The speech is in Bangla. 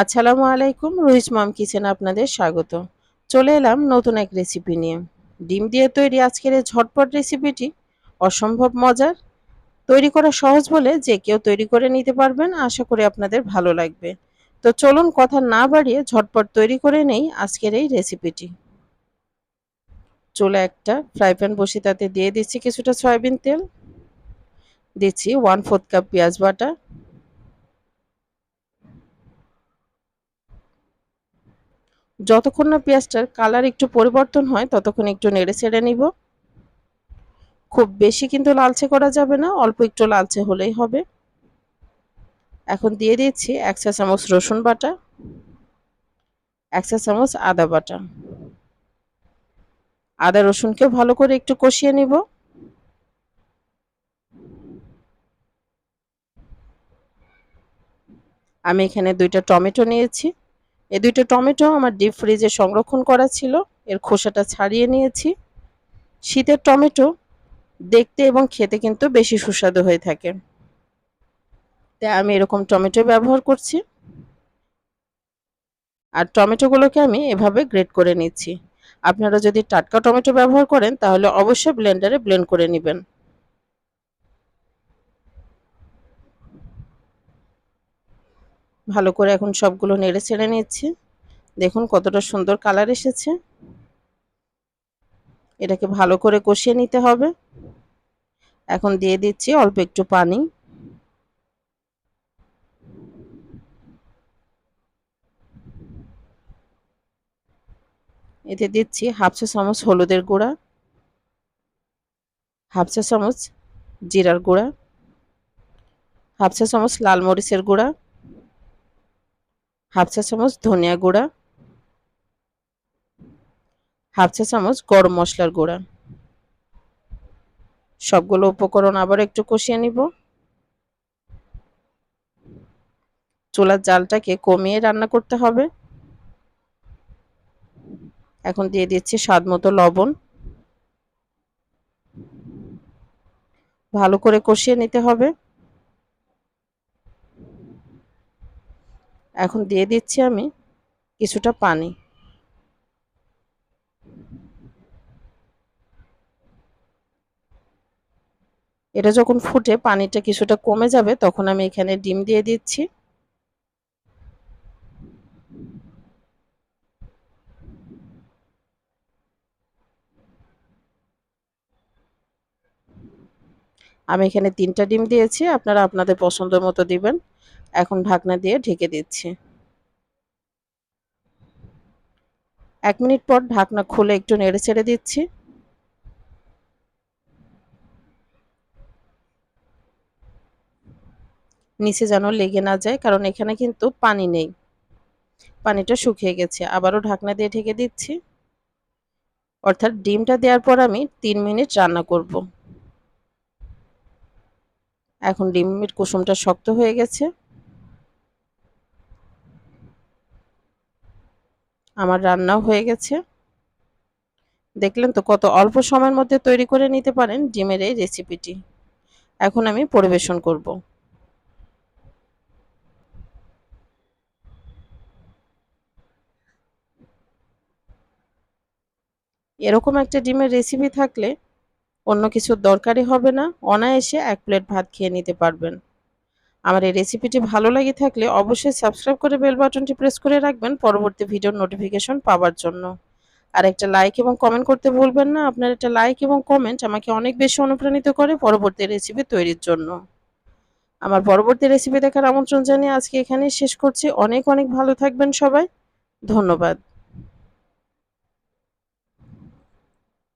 আসসালামু আলাইকুম রুহিস মাম কিচেনে আপনাদের স্বাগত। চলে এলাম নতুন এক রেসিপি নিয়ে। ডিম দিয়ে তৈরি আজকের এই ঝটপট রেসিপিটি অসম্ভব মজার। তৈরি করা সহজ বলে যে কেউ তৈরি করে নিতে পারবেন, আশা করি আপনাদের ভালো লাগবে। তো চলুন কথা না বাড়িয়ে ঝটপট তৈরি করে নেই আজকের এই রেসিপিটি চলে একটা ফ্রাই প্যান বসে তাতে দিয়ে দিচ্ছি কিছুটা সয়াবিন তেল। দিচ্ছি ওয়ান ফোর্থ কাপ পেঁয়াজ বাটা। যতক্ষণ না পেঁয়াজটার কালার একটু পরিবর্তন হয়, ততক্ষণ একটু নেড়ে ছেড়ে নিব। খুব বেশি কিন্তু লালচে করা যাবে না, অল্প একটু লালচে হলেই হবে। এখন দিয়ে দিচ্ছি এক চা চামচ রসুন বাটা, এক চা চামচ আদা বাটা। আদা রসুনকেও ভালো করে একটু কষিয়ে নিব। আমি এখানে দুইটা টমেটো নিয়েছি। এই দুইটা টমেটো আমার ডিপ ফ্রিজে সংরক্ষণ করা ছিল। এর খোসাটা ছাড়িয়ে নিয়েছি। শীতের টমেটো দেখতে এবং খেতে কিন্তু বেশি সুস্বাদু হয়ে থাকে। তাই আমি এরকম টমেটো ব্যবহার করছি। আর টমেটোগুলোকে আমি এভাবে গ্রেট করে নিচ্ছি। আপনারা যদি টাটকা টমেটো ব্যবহার করেন, তাহলে অবশ্যই ব্লেন্ডারে ব্লেন্ড করে নেবেন। ভালো করে এখন সবগুলো নেড়ে ছেড়ে নিচ্ছি। দেখুন কতটা সুন্দর কালার এসেছে। এটাকে ভালো করে কষিয়ে নিতে হবে। এখন দিয়ে দিচ্ছি অল্প একটু পানি। এতে দিচ্ছি হাফ চা চামচ হলুদের গুঁড়া, হাফ চা চামচ জিরার গুঁড়া, হাফ চা চামচ লাল মরিচের গুঁড়া হাফ চা চামচ ধনিয়া গুঁড়া, হাফ চা চামচ গরম মশলার গুঁড়া। সবগুলো উপকরণ আবার একটু কষিয়ে নিব। চুলার জালটাকে কমিয়ে রান্না করতে হবে। এখন দিয়ে দিচ্ছি স্বাদ মতো লবণ। ভালো করে কষিয়ে নিতে হবে। এখন দিয়ে দিচ্ছি আমি কিছুটা পানি। এটা যখন ফুটে পানিটা কিছুটা কমে যাবে, তখন আমি এখানে ডিম দিয়ে দিচ্ছি। আমি এখানে তিনটা ডিম দিয়েছি, আপনারা আপনাদের পছন্দ মতো দিবেন। এখন ঢাকনা দিয়ে ঢেকে দিচ্ছি। এক মিনিট পর ঢাকনা খুলে একটু নেড়ে ছেড়ে দিচ্ছি। নিচে যেন লেগে না যায়, কারণ এখানে কিন্তু পানি নেই। পানিটা শুকিয়ে গেছে, আবারও ঢাকনা দিয়ে ঢেকে দিচ্ছি। অর্থাৎ ডিমটা দেওয়ার পর আমি তিন মিনিট রান্না করব। এখন ডিমের কুসুমটা শক্ত হয়ে গেছে। আমার রান্নাও হয়ে গেছে। দেখলেন তো কত অল্প সময়ের মধ্যে তৈরি করে নিতে পারেন ডিমের এই রেসিপিটি। এখন আমি পরিবেশন করব। এরকম একটা ডিমের রেসিপি থাকলে অন্য কিছুর দরকারই হবে না, অনায়াসে এক প্লেট ভাত খেয়ে নিতে পারবেন। আমার এই রেসিপিটি ভালো লাগে থাকলে অবশ্যই সাবস্ক্রাইব করে বেল বাটনটি প্রেস করে রাখবেন পরবর্তী ভিডিওর নোটিফিকেশন পাওয়ার জন্য। আর একটা লাইক এবং কমেন্ট করতে ভুলবেন না, আপনার একটা লাইক এবং কমেন্ট আমাকে অনেক বেশি অনুপ্রাণিত করে পরবর্তী রেসিপি তৈরির জন্য। আমার পরবর্তী রেসিপি দেখার আমন্ত্রণ জানিয়ে আজকে এখানেই শেষ করছি। অনেক অনেক ভালো থাকবেন সবাই। ধন্যবাদ।